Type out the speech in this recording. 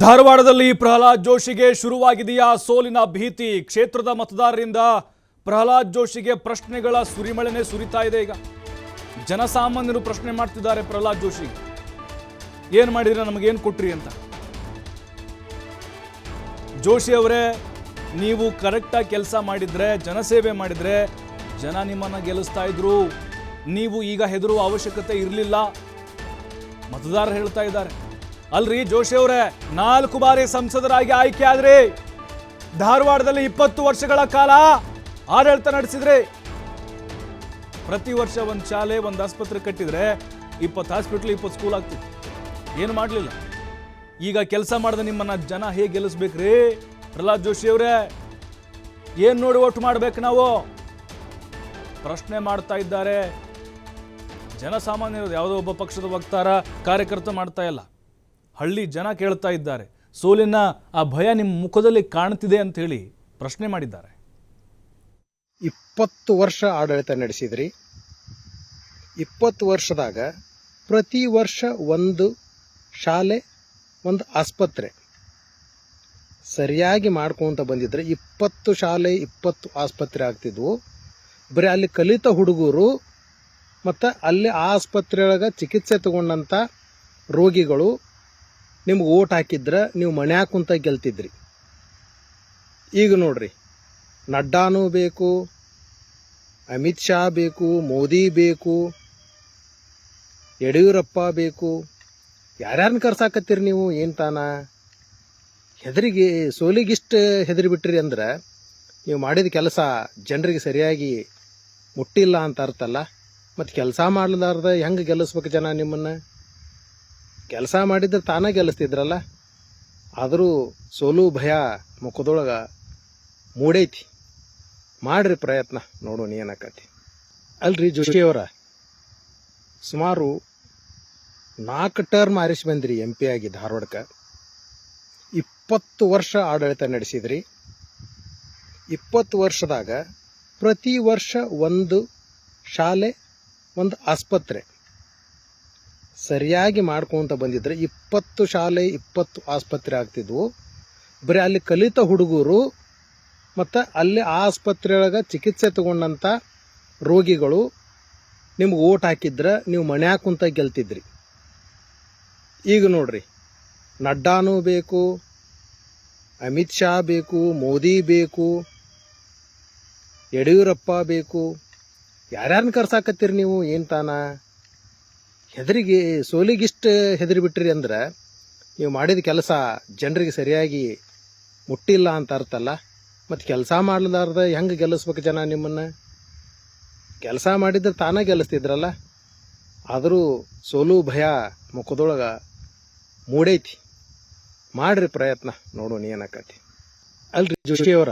ಧಾರವಾಡದಲ್ಲಿ ಪ್ರಹ್ಲಾದ್ ಜೋಶಿಗೆ ಶುರುವಾಗಿದೆಯಾ ಸೋಲಿನ ಭೀತಿ? ಕ್ಷೇತ್ರದ ಮತದಾರರಿಂದ ಪ್ರಹ್ಲಾದ್ ಜೋಶಿಗೆ ಪ್ರಶ್ನೆಗಳ ಸುರಿಮಳೆನೆ ಸುರಿತಾ ಇದೆ ಈಗ. ಜನಸಾಮಾನ್ಯರು ಪ್ರಶ್ನೆ ಮಾಡ್ತಿದ್ದಾರೆ ಪ್ರಹ್ಲಾದ್ ಜೋಶಿ. ಏನ್ ಮಾಡಿದ್ರೆ ನಮಗೇನು ಕೊಟ್ರಿ ಅಂತ. ಜೋಶಿ ಅವರೇ, ನೀವು ಕರೆಕ್ಟಾಗಿ ಕೆಲಸ ಮಾಡಿದ್ರೆ, ಜನಸೇವೆ ಮಾಡಿದ್ರೆ ಜನ ನಿಮ್ಮನ್ನ ಗೆಲ್ಲಿಸ್ತಾ ಇದ್ರು. ನೀವು ಈಗ ಹೆದರುವ ಅವಶ್ಯಕತೆ ಇರಲಿಲ್ಲ. ಮತದಾರರು ಹೇಳ್ತಾ ಇದ್ದಾರೆ. ಅಲ್ರಿ ಜೋಶಿ ಅವರೇ, ನಾಲ್ಕು ಬಾರಿ ಸಂಸದರಾಗಿ ಆಯ್ಕೆ ಆದ್ರಿ. ಧಾರವಾಡದಲ್ಲಿ ಇಪ್ಪತ್ತು ವರ್ಷಗಳ ಕಾಲ ಆಡಳಿತ ನಡೆಸಿದ್ರಿ. ಪ್ರತಿ ವರ್ಷ ಒಂದು ಶಾಲೆ, ಒಂದು ಆಸ್ಪತ್ರೆ ಕಟ್ಟಿದ್ರೆ ಇಪ್ಪತ್ತು ಹಾಸ್ಪಿಟ್ಲ್ ಇಪ್ಪತ್ತು ಸ್ಕೂಲ್ ಆಗ್ತಿತ್ತು. ಏನು ಮಾಡಲಿಲ್ಲ? ಈಗ ಕೆಲಸ ಮಾಡಿದ ನಿಮ್ಮನ್ನ ಜನ ಹೇಗೆ ಗೆಲ್ಲಿಸ್ಬೇಕ್ರಿ? ಪ್ರಹ್ಲಾದ್ ಜೋಶಿ ಅವರೇ, ಏನು ನೋಡಿ ಓಟ್ ಮಾಡ್ಬೇಕು ನಾವು? ಪ್ರಶ್ನೆ ಮಾಡ್ತಾ ಇದ್ದಾರೆ. ಜನಸಾಮಾನ್ಯರು ಯಾವುದೋ ಒಬ್ಬ ಪಕ್ಷದ ವಕ್ತಾರ, ಕಾರ್ಯಕರ್ತ ಮಾಡ್ತಾ ಇಲ್ಲ. ಹಳ್ಳಿ ಜನ ಕೇಳ್ತಾ ಇದ್ದಾರೆ. ಸೋಲಿನ ಆ ಭಯ ನಿಮ್ಮ ಮುಖದಲ್ಲಿ ಕಾಣ್ತಿದೆ ಅಂತ ಹೇಳಿ ಪ್ರಶ್ನೆ ಮಾಡಿದ್ದಾರೆ. ಇಪ್ಪತ್ತು ವರ್ಷ ಆಡಳಿತ ನಡೆಸಿದ್ರಿ. ಇಪ್ಪತ್ತು ವರ್ಷದಾಗ ಪ್ರತಿ ವರ್ಷ ಒಂದು ಶಾಲೆ, ಒಂದು ಆಸ್ಪತ್ರೆ ಸರಿಯಾಗಿ ಮಾಡ್ಕೊಂತ ಬಂದಿದ್ರೆ ಇಪ್ಪತ್ತು ಶಾಲೆ, ಇಪ್ಪತ್ತು ಆಸ್ಪತ್ರೆ ಆಗ್ತಿದ್ವು. ಬರೀ ಅಲ್ಲಿ ಕಲಿತ ಹುಡುಗರು ಮತ್ತು ಅಲ್ಲಿ ಆ ಆಸ್ಪತ್ರೆಯೊಳಗೆ ಚಿಕಿತ್ಸೆ ತಗೊಂಡಂಥ ರೋಗಿಗಳು ನಿಮ್ಗೆ ಓಟ್ ಹಾಕಿದ್ರೆ ನೀವು ಮನ್ಯಾಗ ಕುಂತ ಗೆಲ್ತಿದ್ರಿ. ಈಗ ನೋಡ್ರಿ, ನಡ್ಡಾನೂ ಬೇಕು, ಅಮಿತ್ ಶಾ ಬೇಕು, ಮೋದಿ ಬೇಕು, ಯಡಿಯೂರಪ್ಪ ಬೇಕು ಯಾರ್ಯಾರನ್ನ ಕರ್ಸಾಕತ್ತೀರಿ ನೀವು, ಏನು ತಾನ? ಹೆದರಿಗೆ, ಸೋಲಿಗಿಷ್ಟು ಹೆದರಿ ಬಿಟ್ರಿ ಅಂದ್ರೆ ನೀವು ಮಾಡಿದ ಕೆಲಸ ಜನರಿಗೆ ಸರಿಯಾಗಿ ಮುಟ್ಟಿಲ್ಲ ಅಂತ ಅರ್ಥಲ್ಲ ಮತ್ತು ಕೆಲಸ ಮಾಡಲಾರ್ದ ಹೆಂಗೆ ಗೆಲ್ಲಿಸ್ಬೇಕು ಜನ ನಿಮ್ಮನ್ನು? ಕೆಲಸ ಮಾಡಿದ್ರೆ ತಾನೇ ಗೆಲ್ಲಿಸ್ತಿದ್ರಲ್ಲ? ಆದರೂ ಸೋಲು ಭಯ ಮುಖದೊಳಗೆ ಮೂಡೈತಿ. ಮಾಡ್ರಿ ಪ್ರಯತ್ನ. ನೋಡೋಣ ಏನಕ್ಕತಿ ಅಲ್ರಿ ಜೋಶಿಯವರ ಸುಮಾರು ನಾಲ್ಕು ಟರ್ಮ್ ಆರಿಸಿ ಬಂದಿರಿ ಎಂ ಪಿ ಆಗಿ ಧಾರವಾಡಕ್ಕೆ ಇಪ್ಪತ್ತು ವರ್ಷ ಆಡಳಿತ ನಡೆಸಿದ್ರಿ. ಇಪ್ಪತ್ತು ವರ್ಷದಾಗ ಪ್ರತಿ ವರ್ಷ ಒಂದು ಶಾಲೆ, ಒಂದು ಆಸ್ಪತ್ರೆ. ಸರಿಯಾಗಿ ಮಾಡ್ಕೊಂತ ಬಂದಿದ್ರೆ ಇಪ್ಪತ್ತು ಶಾಲೆ, ಇಪ್ಪತ್ತು ಆಸ್ಪತ್ರೆ ಆಗ್ತಿದ್ವು. ಬರೀ ಅಲ್ಲಿ ಕಲಿತ ಹುಡುಗರು ಮತ್ತು ಅಲ್ಲಿ ಆ ಆಸ್ಪತ್ರೆಯೊಳಗೆ ಚಿಕಿತ್ಸೆ ತಗೊಂಡಂಥ ರೋಗಿಗಳು ನಿಮ್ಗೆ ಓಟ್ ಹಾಕಿದ್ರೆ ನೀವು ಮನ್ಯಾಗ ಕುಂತ ಗೆಲ್ತಿದ್ರಿ. ಈಗ ನೋಡ್ರಿ, ನಡ್ಡಾನೂ ಬೇಕು, ಅಮಿತ್ ಶಾ ಬೇಕು, ಮೋದಿ ಬೇಕು, ಯಡಿಯೂರಪ್ಪ ಬೇಕು ಯಾರ್ಯಾರನ್ನ ಕರ್ಸಾಕತ್ತೀರಿ ನೀವು ಏನು ತಾನ? ಹೆದರಿಗೆ ಸೋಲಿಗಿಷ್ಟು ಹೆದರಿ ಬಿಟ್ರಿ ಅಂದ್ರೆ ನೀವು ಮಾಡಿದ ಕೆಲಸ ಜನರಿಗೆ ಸರಿಯಾಗಿ ಮುಟ್ಟಿಲ್ಲ ಅಂತ ಅರ್ಥಲ್ಲ ಮತ್ತು ಕೆಲಸ ಮಾಡಲಾರ್ದ ಹೆಂಗೆ ಗೆಲ್ಲಿಸ್ಬೇಕು ಜನ ನಿಮ್ಮನ್ನು? ಕೆಲಸ ಮಾಡಿದ್ರೆ ತಾನೇ ಗೆಲ್ಲಿಸ್ತಿದ್ರಲ್ಲ. ಆದರೂ ಸೋಲು ಭಯ ಮುಖದೊಳಗೆ ಮೂಡೈತಿ. ಮಾಡ್ರಿ ಪ್ರಯತ್ನ ನೋಡೋಣ ಏನಾಕತಿ ಅಲ್ರಿ ಜೋಶಿಯವರ